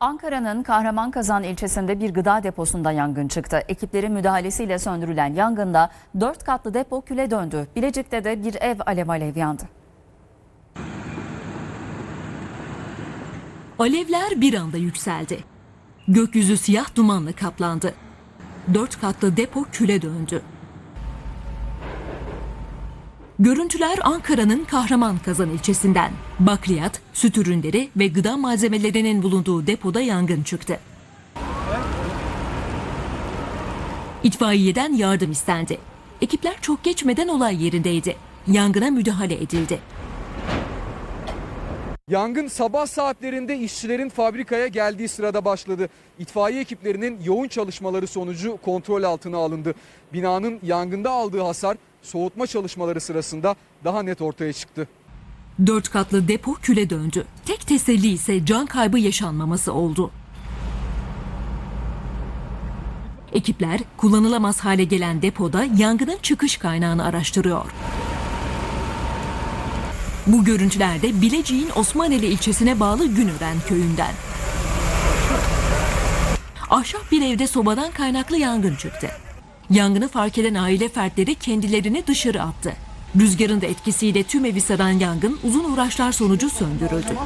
Ankara'nın Kahramankazan ilçesinde bir gıda deposunda yangın çıktı. Ekiplerin müdahalesiyle söndürülen yangında 4 katlı depo küle döndü. Bilecik'te de bir ev alev alev yandı. Alevler bir anda yükseldi. Gökyüzü siyah dumanla kaplandı. Dört katlı depo küle döndü. Görüntüler Ankara'nın Kahramankazan ilçesinden. Bakliyat, süt ürünleri ve gıda malzemelerinin bulunduğu depoda yangın çıktı. İtfaiyeden yardım istendi. Ekipler çok geçmeden olay yerindeydi. Yangına müdahale edildi. Yangın sabah saatlerinde işçilerin fabrikaya geldiği sırada başladı. İtfaiye ekiplerinin yoğun çalışmaları sonucu kontrol altına alındı. Binanın yangında aldığı hasar soğutma çalışmaları sırasında daha net ortaya çıktı. Dört katlı depo küle döndü. Tek teselli ise can kaybı yaşanmaması oldu. Ekipler kullanılamaz hale gelen depoda yangının çıkış kaynağını araştırıyor. Bu görüntülerde Bilecik'in Osmaneli ilçesine bağlı Günören köyünden. Ahşap bir evde sobadan kaynaklı yangın çıktı. Yangını fark eden aile fertleri kendilerini dışarı attı. Rüzgarın da etkisiyle tüm evi saran yangın uzun uğraşlar sonucu söndürüldü.